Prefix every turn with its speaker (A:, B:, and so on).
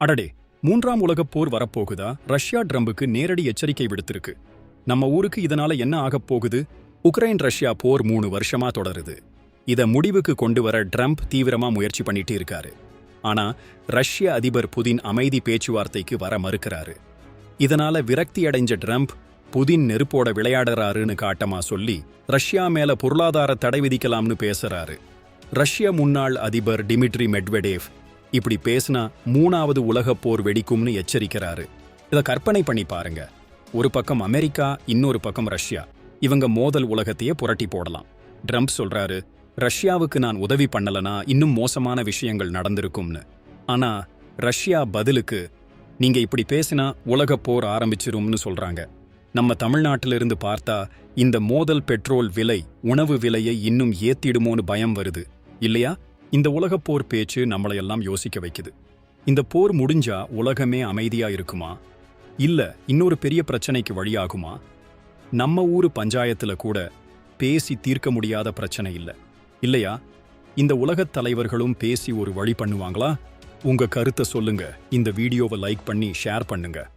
A: அடடே மூன்றாம் உலகப் போர் வரப்போகுதா? ரஷ்யா ட்ரம்புக்கு நேரடி எச்சரிக்கை விடுத்திருக்கு. நம்ம ஊருக்கு இதனால என்ன ஆகப் போகுது? உக்ரைன் ரஷ்யா போர் மூணு வருஷமா தொடருது. இத முடிவுக்கு கொண்டு வர ட்ரம்ப் தீவிரமா முயற்சி பண்ணிட்டு இருக்காரு. ஆனா ரஷ்ய அதிபர் புதின் அமைதி பேச்சுவார்த்தைக்கு வர மறுக்கிறாரு. இதனால விரக்தி அடைஞ்ச ட்ரம்ப் புதின் நெருப்போட விளையாடுறாருன்னு காட்டமா சொல்லி ரஷ்யா மேல பொருளாதார தடை விதிக்கலாம்னு பேசுறாரு. ரஷ்ய முன்னாள் அதிபர் டிமிட்ரி மெட்வெடேவ் இப்படி பேசினா மூணாவது உலகப் போர் வெடிக்கும்னு எச்சரிக்கிறாரு. இத கற்பனை பண்ணி பாருங்க. ஒரு பக்கம் அமெரிக்கா இன்னொரு பக்கம் ரஷ்யா. இவங்க மோதல் உலகத்தையே புரட்டி போடலாம். ட்ரம்ப் சொல்றாரு ரஷ்யாவுக்கு நான் உதவி பண்ணலனா இன்னும் மோசமான விஷயங்கள் நடந்திருக்கும்னு. ஆனா ரஷ்யா பதிலுக்கு நீங்க இப்படி பேசினா உலகப் போர் ஆரம்பிச்சிரும்னு சொல்றாங்க. நம்ம தமிழ்நாட்டிலிருந்து பார்த்தா இந்த மோதல் பெட்ரோல் விலை உணவு விலையை இன்னும் ஏத்திடுமோன்னு பயம் வருது. இல்லையா? இந்த உலகப் போர் பேச்சு நம்மளையெல்லாம் யோசிக்க வைக்குது. இந்த போர் முடிஞ்சா உலகமே அமைதியா இருக்குமா? இல்ல இன்னொரு பெரிய பிரச்சனைக்கு வழியாகுமா? நம்ம ஊரு பஞ்சாயத்துல கூட பேசி தீர்க்க முடியாத பிரச்சனை இல்ல. இல்லையா? இந்த உலகத் தலைவர்களும் பேசி ஒரு வழி பண்ணுவாங்களா? உங்க கருத்தை சொல்லுங்க. இந்த வீடியோவை லைக் பண்ணி ஷேர் பண்ணுங்க.